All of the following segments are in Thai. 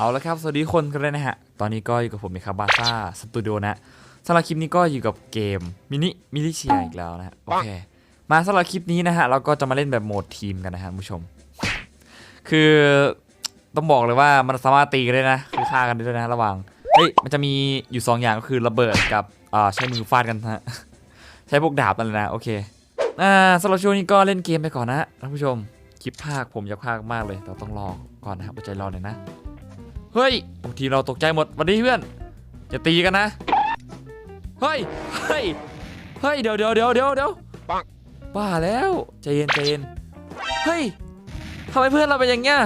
เอาละครับ สวัสดีคนกันเลยนะฮะ ตอนนี้ก็อยู่กับผมนะครับบาซ่าสตูดิโอนะสำหรับคลิปนี้ก็อยู่กับเกมมินิมิลิเชียอีกแล้วนะฮะ โอเค มาสำหรับคลิปนี้นะฮะ เราก็จะมาเล่นแบบโหมดทีมกันนะฮะคุณผู้ชม คือต้องบอกเลยว่ามันสามารถตีกันได้นะ คือฆ่ากันได้ด้วยนะระหว่าง เฮ้ย มันจะมีอยู่ 2 อย่างก็คือระเบิดกับอ่าใช้มือฟาดกันนะฮะ ใช้พวกดาบนั่นแหละนะ โอเค อ่าสำหรับช่วงนี้ก็เล่นเกมไปก่อนนะฮะท่านผู้ชม คลิปภาคผมอยากภาคมากเลยเราต้องรอก่อนนะครับอดใจรอหน่อยนะ เฮ้ยบางทีเราตกใจหมดวันนี้เพื่อนอย่าตีกันนะ เฮ้ย เฮ้ย เฮ้ย เดี๋ยวเดี๋ยวเดี๋ยวเดี๋ยวเดี๋ยวบ้าแล้วใจเย็นใจเย็น เฮ้ยทำไมเพื่อนเราเป็นอย่างเงี้ย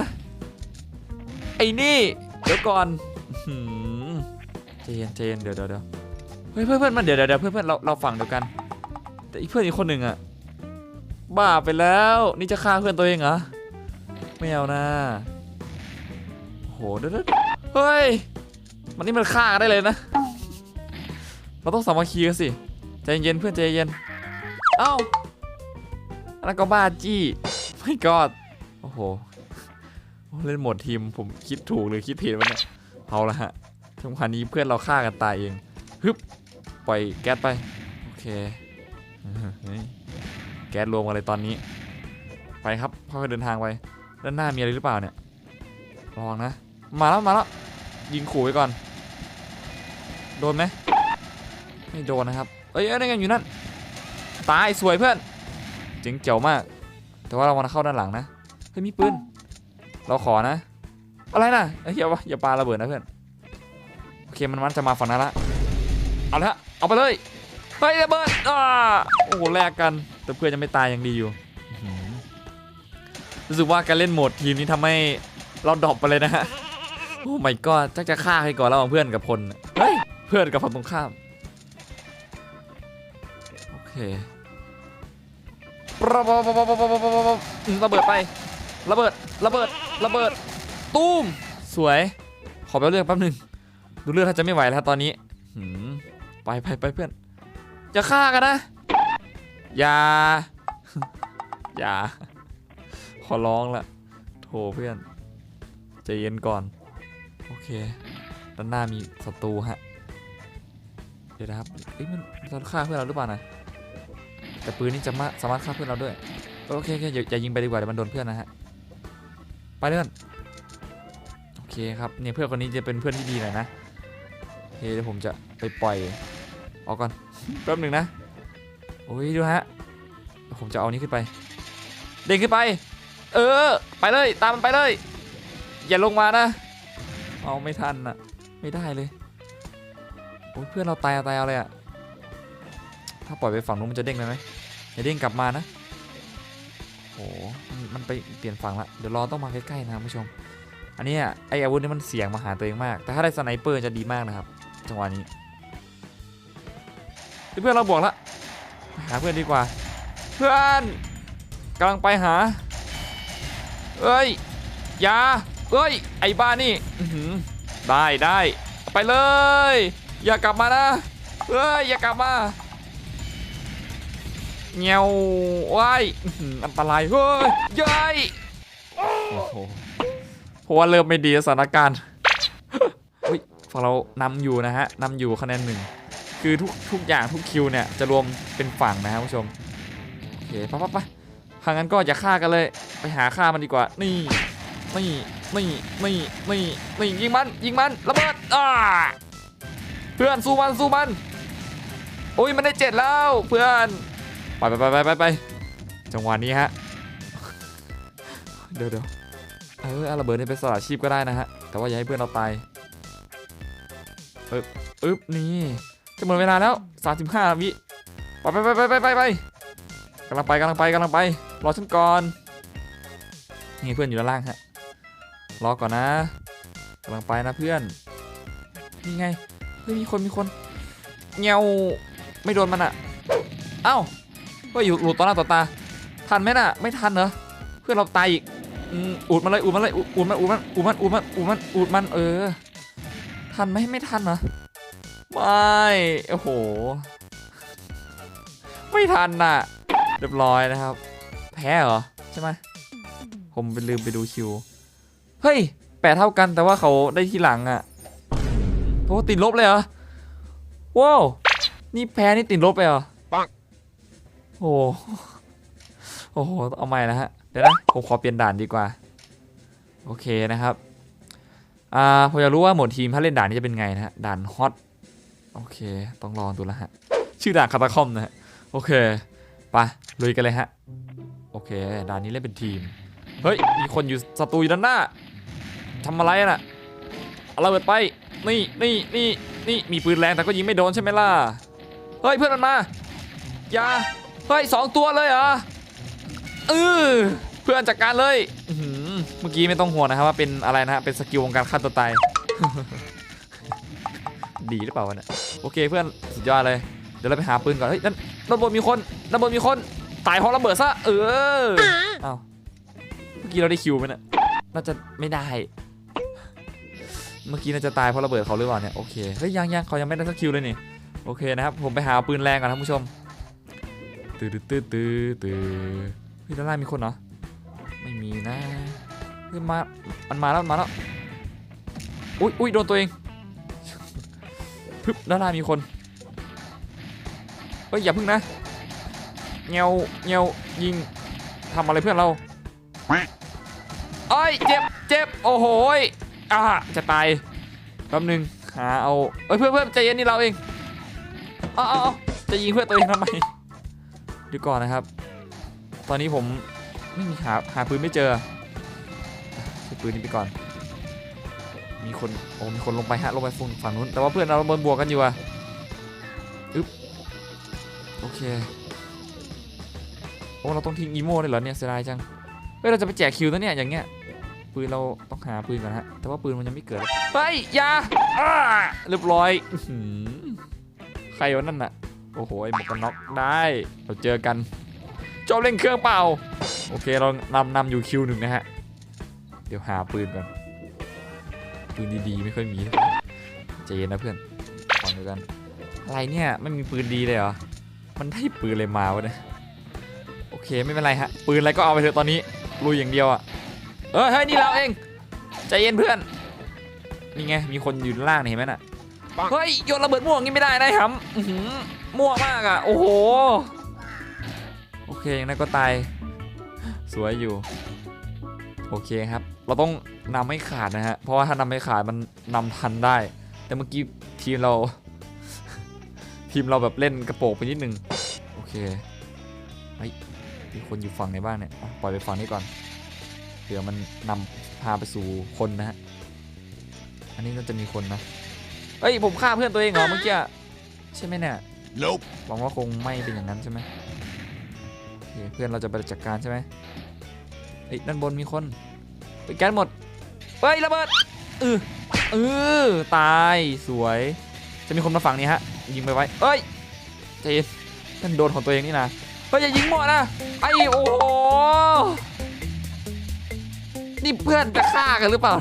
ไอ้นี่ เดี๋ยวก่อนอื้อหือใจเย็นใจเย็นเดี๋ยวเดี๋ยวเดี๋ยวเฮ้ยเพื่อนเพื่อนมันเดี๋ยวเดี๋ยวเดี๋ยวเพื่อนเพื่อนเราเราฝั่งเดียวกัน แต่อีกเพื่อนอีกคนหนึ่งอะบ้าไปแล้ว นี่จะฆ่าเพื่อนตัวเองเหรอ ไม่เอานะโอ้โห เดี๋ยวเดี๋ยวเฮ้ย มันนี่มันฆ่ากันได้เลยนะ เราต้องสามัคคีกันสิ ใจเย็นเพื่อนใจเย็น เอ้าอันนั้นก็บ้าจี้ไม่กอดโอ้โห เล่นหมดทีมผมคิดถูกหรือคิดผิดวะเนี่ยเอาละฮะสำคัญนี้เพื่อนเราฆ่ากันตายเองฮึบปล่อยแก๊สไป โอเค แก๊สรวมกันเลยตอนนี้ ไปครับค่อยๆเดินทางไป ด้านหน้ามีอะไรหรือเปล่าเนี่ยระวังนะ มาแล้วมาแล้วยิงขู่ไว้ก่อน โดนไหมไม่โดนนะครับ เอ้ยอ้ยนั่นไงอยู่นั่น ตายสวยเพื่อนเจ๋งเจ๋วมาก แต่ว่าเรามาเข้าด้านหลังนะเฮ้ยมีปืน เราขอนะ อะไรนะเอ้ยอย่าว่าอย่าปาระเบิดนะเพื่อน โอเคมันมันจะมาฝั่งนั้นละ เอาละเอาไปเลยเฮ้ยระเบิดอ่าโอ้โหแลกกัน แต่เพื่อนยังไม่ตายยังดีอยู่ รู้สึกว่าการเล่นโหมดทีมนี้ทำให้เราดรอปไปเลยนะฮะ โอ้ไม่ก็จักจะฆ่าใครก่อนระหว่างเพื่อนกับพลน่ะเฮ้ยเพื่อนกับฝั่งตรงข้ามโอเคระเบิดระเบิดไประเบิดระเบิดระเบิดตุ้มสวย ขอไปเลือกแป๊บหนึงดูเลือดถ้าจะไม่ไหวแล้วตอนนี้หืมไปไปไปเพื่อนจะฆ่ากันนะอย่าอย่าขอร้องละโถเพื่อนใจเย็นก่อนโอ เค ด้านหน้ามีศัตรูฮะ เดี๋ยวนะครับเอ้ยมันเราฆ่าเพื่อนเราหรือเปล่านะ แต่ปืนนี่จะมาสามารถฆ่าเพื่อนเราด้วย โอเคโอเคอย่ายิงไปดีกว่าเดี๋ยวมันโดนเพื่อนนะฮะ ไปเพื่อน โอเคครับ เนี่ยเพื่อนคนนี้จะเป็นเพื่อนที่ดีหน่อยนะโอเคเดี๋ยวผมจะไปปล่อย ออกก่อน แป๊บหนึ่งนะ โอ้ยดูฮะ ผมจะเอานี้ขึ้นไป เด้งขึ้นไป เออ ไปเลย ตามมันไปเลย อย่าลงมานะ เอาไม่ทันอะไม่ได้เลยโอ้ยเพื่อนเราตายตายเอาเลยอะถ้าปล่อยไปฝั่งนู้นมันจะเด้งเลยไหมอย่าเด้งกลับมานะโอ้มันมันไปเปลี่ยนฝั่งละเดี๋ยวรอต้องมาใกล้ๆนะครับผู้ชม อันนี้ไออาวุธนี่มันเสี่ยงมาหาตัวเองมาก แต่ถ้าได้สไนเปอร์จะดีมากนะครับจังหวะนี้เพื่อนเราบวกละหาเพื่อนดีกว่า เพื่อนกำลังไปหาเอ้ยอยา เอ้ย ไอ้บ้านี่อื้อหือได้ได้ไปเลย อย่ากลับมานะเอ้ย อย่ากลับมาเงียวว้ายอื้อหืออันตรายเฮ้ยยัยโอ้โหเพราะว่าเริ่มไม่ดีสถานการณ์เฮ้ยฝั่งเรานำอยู่นะฮะนำอยู่คะแนนหนึ่งคือทุกทุกอย่างทุกคิวเนี่ยจะรวมเป็นฝั่งนะครับผู้ชมโอเคไปไปไปทางนั้นก็อย่าฆ่ากันเลย ไปหาฆ่ามันดีกว่านี่ นี่นี่นี่นี่นี่ยิงมันยิงมันระเบิดอ่าเพื่อนสู้มันสู้มันโอ้ยมันได้เจ็ดแล้วเพื่อนไปไปไปไปไปไปจังหวะนี้ฮะเดี๋ยวเดี๋ยวเออระเบิดนี่ไปสละชีพก็ได้นะฮะแต่ว่าอย่าให้เพื่อนเราตายอึ๊บอึ๊บนี่จะหมดเวลาแล้ว35วิไปไปไปไปไปไปไปกำลังไปกำลังไปกำลังไปรอฉันก่อนนี่เพื่อนอยู่ด้านล่างฮะ รอก่อนนะกำลังไปนะเพื่อนนี่ไงเฮ้ยมีคนมีคนเงาไม่โดนมันอะเอ้าก็อยู่หลุดต่อหน้าต่อตา ทันไหมน่ะ ไม่ทันเหรอเพื่อนเราตายอีกอืมอุดมันเลยอุดมันเลยอุดอุดมันอุดมันอุดมันอุดมันอุดมันอุดมันเออ ทันไหมไม่ทันเหรอไม่โอ้โห ไม่ทันน่ะ เรียบร้อยนะครับ แพ้เหรอ ใช่ไหมผมไปลืมไปดูคิว เฮ้ยแปดเท่ากันแต่ว่าเขาได้ที่หลังอะโอ้ติดลบเลยเหรอว้าวนี่แพ้นี่ติดลบไปเหรอปังโอ้โหโอ้โหเอาใหม่นะฮะเดี๋ยวนะผมขอเปลี่ยนด่านดีกว่า โอเคนะครับอ่าผมอยากรู้ว่าโหมดทีมถ้าเล่นด่านนี้จะเป็นไงนะฮะด่านฮอตโอเค ต้องลองดูแล้วฮะชื่อด่านคาตาคอมนะฮะโอเคไปลุยกันเลยฮะโอเค ด่านนี้เล่นเป็นทีม เฮ้ย มีคนอยู่ศัตรูอยู่ด้านหน้า ทำอะไรน่ะเอาระเบิดไปนี่นี่นี่นี่มีปืนแรงแต่ก็ยิงไม่โดนใช่ไหมล่ะเฮ้ยเพื่อนมันมาอย่าเฮ้ยสองตัวเลยเหรอเออเพื่อนจัดการเลยอื้อหือเมื่อกี้ไม่ต้องห่วงนะครับว่าเป็นอะไรนะฮะเป็นสกิลของการฆ่าตัวตายดีหรือเปล่าวะเนี่ยโอเคเพื่อนสุดยอดเลยเดี๋ยวเราไปหาปืนก่อนเฮ้ยนั่นด้านบนมีคนด้านบนมีคนตายเพราะระเบิดซะเออเอ้าเมื่อกี้เราได้คิวไหมเนี่ยน่าจะไม่ได้ เมื่อกี้น่าจะตายเพราะระเบิดเขาหรือเปล่าเนี่ยโอเคเฮ้ยยังยังเขายังไม่ได้สักคิวเลยนี่โอเคนะครับผมไปหาปืนแรงก่อนท่านผู้ชมตื้อตื้อตื้อตื้อเฮ้ยด้านล่างมีคนเหรอไม่มีนะเฮ้ยมามันมาแล้วมันมาแล้วอุ้ยอุ้ยโดนตัวเองพึบด้านล่างมีคนเฮ้ยอย่าพึ่งนะเงวเงวยิงทำอะไรเพื่อนเราเอ้ยเจ็บเจ็บโอ้โหย อ่าจะตายแป๊บนึงหาเอาเอ้ยเพื่อนเพื่อนใจเย็นนี่เราเองเอาเอาจะยิงเพื่อนตัวเองทำไมดูก่อนนะครับ ตอนนี้ผมไม่มีหาหาปืนไม่เจอใช้ปืนนี้ไปก่อน มีคนโอ้มีคนลงไปฮะลงไปฝั่งฝั่งนู้นแต่ว่าเพื่อนเราบนบวกกันอยู่อะอึ๊บโอเคโอ้เราต้องทิ้งอีโม่เลยเหรอเนี่ยเสียดายจังเฮ้ยเราจะไปแจกคิวนะเนี่ยอย่างเงี้ย ปืนเราต้องหาปืนก่อนฮะ แต่ว่าปืนมันยังไม่เกิดเฮ้ยอยาอ่าเรียบร้อยอื้อหือใครวะนั่นน่ะ โอ้โหไอ้หมวกกันน็อกได้ เราเจอกันจบเล่นเครื่องเปล่า โอเคเรานำนำอยู่คิวหนึ่งนะฮะ เดี๋ยวหาปืนก่อน ปืนดีๆไม่ค่อยมีใจเย็นนะเพื่อนฟังดูกัน อะไรเนี่ยไม่มีปืนดีเลยเหรอ มันได้ปืนเลยมาวะเนี่ย โอเคไม่เป็นไรฮะ ปืนอะไรก็เอาไปเถอะตอนนี้ลุยอย่างเดียวอะ เออเฮ้ยนี่เราเองใจเย็นเพื่อนนี่ไงมีคนอยู่ด้านล่างนี่เห็นไหมน่ะปังเฮ้ยโยนระเบิดม่วงงี้ไม่ได้นะครับอื้อหือม่วงมากอะโอ้โหโอเคอย่างนั้นก็ตายสวยอยู่โอเคครับ เราต้องนำให้ขาดนะฮะ เพราะว่าถ้านำไม่ขาดมันนำทันได้ แต่เมื่อกี้ทีมเรา ทีมเราแบบเล่นกระโปงไปนิดนึง โอเคมีคนอยู่ฝั่งไหนบ้างเนี่ยอะปล่อยไปฝั่งนี้ก่อน เผื่อมันนำพาไปสู่คนนะฮะ อันนี้น่าจะมีคนนะ เฮ้ย ผมฆ่าเพื่อนตัวเองเหรอเมื่อกี้อะใช่ไหมเนี่ย Nope. หวังว่าคงไม่เป็นอย่างนั้นใช่ไหมโอเคเพื่อนเราจะไปจัดการใช่ไหมเฮ้ยด้านบนมีคนไปแก๊สหมดเฮ้ยระเบิดเออเออตายสวย จะมีคนมาฝั่งนี้ฮะ ยิงไปไว้เอ้ยใจเย็นนั่นโดนของตัวเองนี่นะเฮ้ยอย่ายิงหมดนะไอ้โอ้โห นี่เพื่อนจะฆ่ากันหรือเปล่า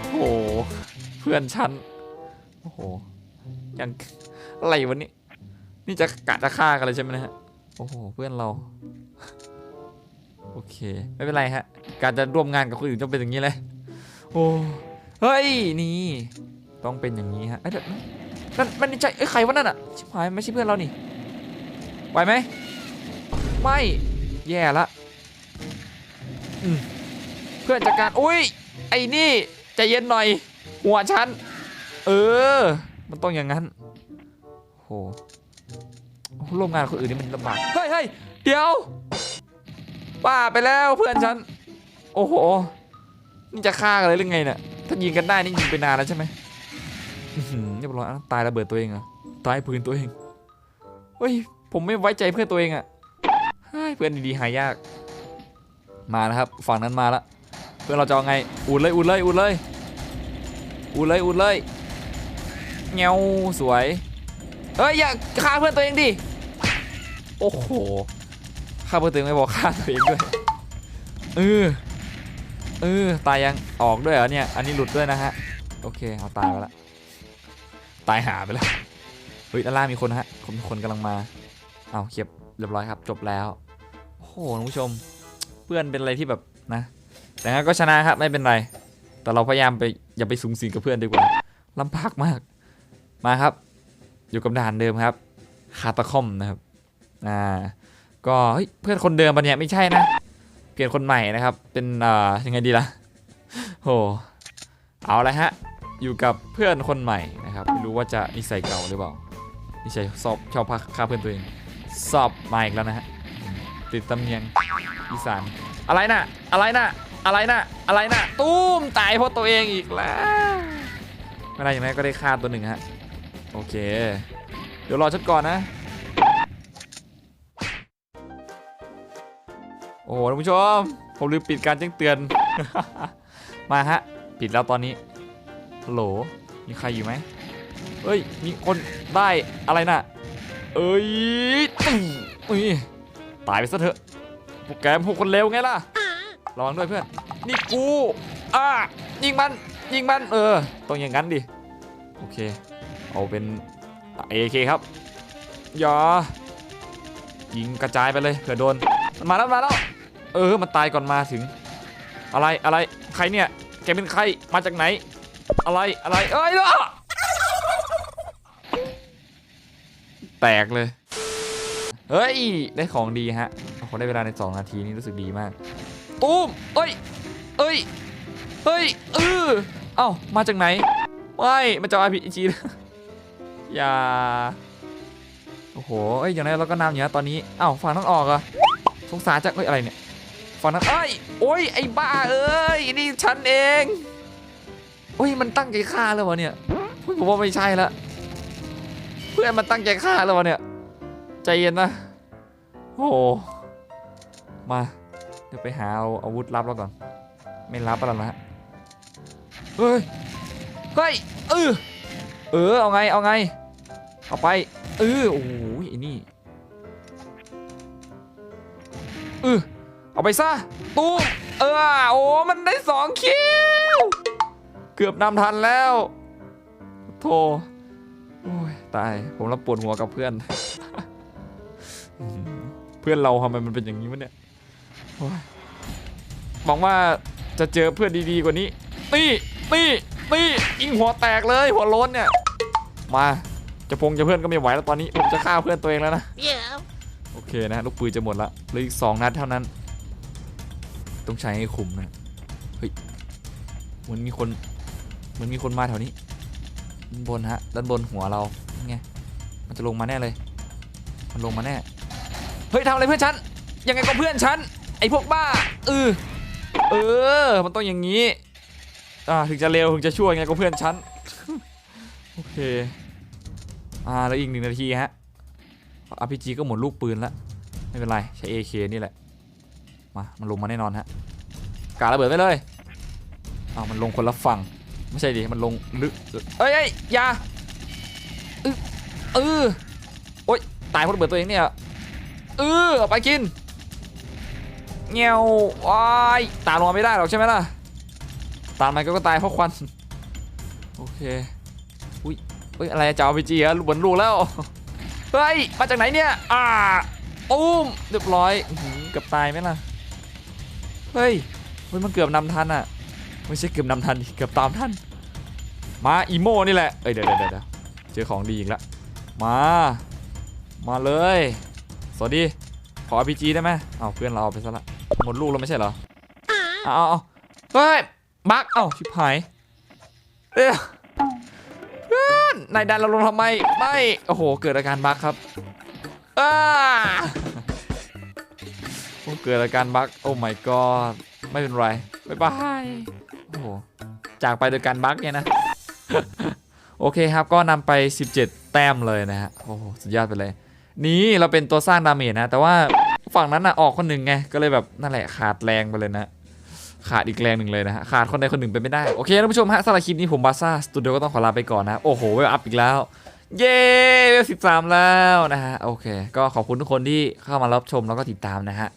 โอ้โห เพื่อนฉัน โอ้โห ยังอะไรวะนี่นี่จะกะจะฆ่ากันเลยใช่ไหมนะฮะ โอ้โห เพื่อนเรา โอเค ไม่เป็นไรฮะ การจะร่วมงานกับคนอื่นต้องเป็นอย่างนี้เลย โอ้ เฮ้ย นี่ ต้องเป็นอย่างนี้ฮะ เอ้ยเดี๋ยวนั่นมันใช่เอ้ยใครวะนั่นอะ ชิบหายไม่ใช่เพื่อนเรานี่ ไหวไหม ไม่ แย่ละ เพื่อนจัดการอุ้ยไอ้นี่ใจเย็นหน่อย หัวฉัน เออ มันต้องอย่างนั้นโหร่วมงานคนอื่นนี่มันลำบากเฮ้ยเฮ้ยเดี๋ยวป้าไปแล้วเพื่อนฉัน โอ้โห นี่จะฆ่ากันเลยหรือไงเนี่ยถ้ายิงกันได้นี่ยิงไปนานแล้วใช่ไหมเรียบร้อยอ้าวตายระเบิดตัวเองเหรอตายปืนตัวเองเฮ้ยผมไม่ไว้ใจเพื่อนตัวเองอะ่ะเฮ้ยเพื่อนดีๆหายาก มานะครับฝั่งนั้นมาละเพื่อนเราจะเอาไงอุดเลยอุดเลยอุดเลยอุดเลยอุดเลยเงาสวยเฮ้ยอย่าฆ่าเพื่อนตัวเองดิโอ้โหฆ่าเพื่อนตัวเองไม่บอกฆ่าตัวเองด้วยเออเออตายยังออกด้วยเหรอเนี่ยอันนี้หลุดด้วยนะฮะโอเคเอาตายไปละตายหาไปแล้วเฮ้ยด้านล่างมีคนฮะคนมีคนกำลังมาเอาเก็บเรียบร้อยครับจบแล้วโอ้โหท่านผู้ชม เพื่อนเป็นอะไรที่แบบนะ แต่งั้นก็ชนะครับไม่เป็นไร แต่เราพยายามไปอย่าไปสูงสิงกับเพื่อนดีกว่าลำบากมาก มาครับ อยู่กับด่านเดิมครับคาตาคอมนะครับ อ่า ก็เฮ้ยเพื่อนคนเดิมปะเนี่ยไม่ใช่นะ เปลี่ยนคนใหม่นะครับ เป็นอ่ายังไงดีล่ะโหเอาละฮะ อยู่กับเพื่อนคนใหม่นะครับไม่รู้ว่าจะนิสัยเก่าหรือเปล่านิสัยสอบชอบพักฆ่าเพื่อนตัวเองสอบมาอีกแล้วนะฮะติดตำเนียง อีสานอะไรน่ะอะไรน่ะอะไรน่ะอะไรน่ะตุ้มตายเพราะตัวเองอีกแล้วไม่ไรอย่างไรก็ได้ฆ่าตัวหนึ่งฮะโอเค เดี๋ยวรอชัดก่อนนะโอ้โหท่านผู้ชมผมลืมปิดการแจ้งเตือน มาฮะ ปิดแล้วตอนนี้ฮัลโหลมีใครอยู่ไหมเฮ้ย มีคนได้อะไรน่ะ เอ้ยตึ้งอุ้ยตายไปซะเถอะ พวกแกพวกคนเลวไงล่ะระวังด้วยเพื่อน นี่กู อ่ายิงมัน ยิงมัน เออ ต้องอย่างนั้นดิ โอเค เอาเป็น AK คครับ อย่า ยิงกระจายไปเลยเผื่อโดน มันมาแล้วมาแล้ว เออ มันตายก่อนมาถึง อะไรอะไร ใครเนี่ย แกเป็นใคร มาจากไหน อะไรอะไร เอ้ยล่ะแตกเลย เฮ้ย ได้ของดีฮะโอ้โหได้เวลาใน 2 นาทีนี่รู้สึกดีมากตูมเอ้ย เอ้ยเฮ้ยเออเอ้า มาจากไหน ไม่ มันจะ RPG อย่า โอ้โหเอ้ย อย่างไรเราก็นำอยู่นะตอนนี้ เอ้าฝั่งนั้นออกอะสงสารจังเอ้ย อะไรเนี่ยฝั่งนั้นเอ้ย โอ้ย ไอ้บ้าเอ้ย นี่ฉันเอง โอ้ย มันตั้งใจฆ่าแล้ววะเนี่ยเฮ้ยผมว่าไม่ใช่ละ เพื่อนมันตั้งใจฆ่าแล้ววะเนี่ย ใจเย็นนะ โอ้มา เดี๋ยวไปหาเอาอาวุธลับแล้วก่อน ไม่รับแล้วนะฮะ เฮ้ย เฮ้ย เออ เออ เอาไง เอาไง เอาไป เออ โอ้โหไอ้นี่ เออ เอาไปซะ ตู้ เออ โอ้ มันได้สองคิว เกือบนำทันแล้วโธ่โอ้ย ตาย ผมรับปวดหัวกับเพื่อน เพื่อนเราทำไมมันเป็นอย่างนี้วะเนี่ยโอ้ยหวังว่าจะเจอเพื่อนดีๆกว่านี้นี่นี่นี่ยิงหัวแตกเลยหัวโล้นเนี่ย มาจะพงจะเพื่อนก็ไม่ไหวแล้วตอนนี้ผมจะฆ่าเพื่อนตัวเองแล้วนะ Yeah. โอเคนะลูกปืนจะหมดละเหลืออีกสองนัดเท่านั้น ต้องใช้ให้คุ้มนะเฮ้ยเหมันมีคนเหมันมีคนมาแถวนี้ด้านบนฮะด้านบนหัวเราไงมันจะลงมาแน่เลย มันลงมาแน่ เฮ้ยทำอะไรเพื่อนฉัน ยังไงก็เพื่อนฉัน ไอ้พวกบ้าเออเออ มันต้องอย่างนี้ อ่า ถึงจะเร็ว ถึงจะช่วยยังไงก็เพื่อนฉัน โอเค อ่า แล้วอีกหนึ่งนาทีฮะ RPG ก็หมดลูกปืนแล้ว ไม่เป็นไร ใช้ AK นี่แหละ มา มันลงมาแน่นอนฮะ การะเบิดไปเลยอ้าวมันลงคนละฝั่ง ไม่ใช่ดิ มันลงลึก เอ้ยเอ้ยยาเออเออโอ๊ย ตายเพราะระเบิดตัวเองเนี่ย เออเอาไปกินเงี้ยวว้ายตามลงมาไม่ได้หรอกใช่ไหมล่ะ ตามมันก็ตายเพราะควัน โอเค อุ้ยเอ้ยอะไรจะเอาไปจีอะบนลูกแล้ว เฮ้ย มาจากไหนเนี่ย อ่าอุ้มเรียบร้อยอื้อหือเกือบตายไหมล่ะ เฮ้ยเฮ้ยมันเกือบนำทันอะไม่ใช่เกือบนำทันดิเกือบตามทัน มาอีโมนี่แหละ เอ้ยเดี๋ยวเดี๋ยวเดี๋ยวเจอของดีอีกแล้วมา มาเลย สวัสดี ขอ RPG ได้ไหมเอาเพื่อนเราเอาไปซะละหมดลูกแล้วไม่ใช่เหรอเอาเอาเอาเฮ้ยบักเอ้าชิบหายเอ้ยนายดันเราลงทำไมไม่โอ้โห เกิดอาการบั๊กครับอ้าผมเกิดอาการบั๊กโอ้ my god ไม่เป็นไรบ๊ายบายโอ้โหจากไปโดยการบั๊กเนี่ยนะโอเคครับก็นำไป 17 แต้มเลยนะฮะโอ้โหสุดยอดไปเลย นี่เราเป็นตัวสร้างดาเมจนะ แต่ว่าฝั่งนั้นนะออกคนหนึ่งไง ก็เลยแบบนั่นแหละขาดแรงไปเลยนะ ขาดอีกแรงหนึ่งเลยนะฮะ ขาดคนใดคนหนึ่งไปไม่ได้ โอเคท่านผู้ชมฮะสำหรับคลิปนี้ผมบาซ่าสตูดิโอก็ต้องขอลาไปก่อนนะ โอ้โหเวลอัพอีกแล้ว เย้เวลสิบสามแล้วนะฮะ โอเค ก็ขอบคุณทุกคนที่เข้ามารับชมแล้วก็ติดตามนะฮะ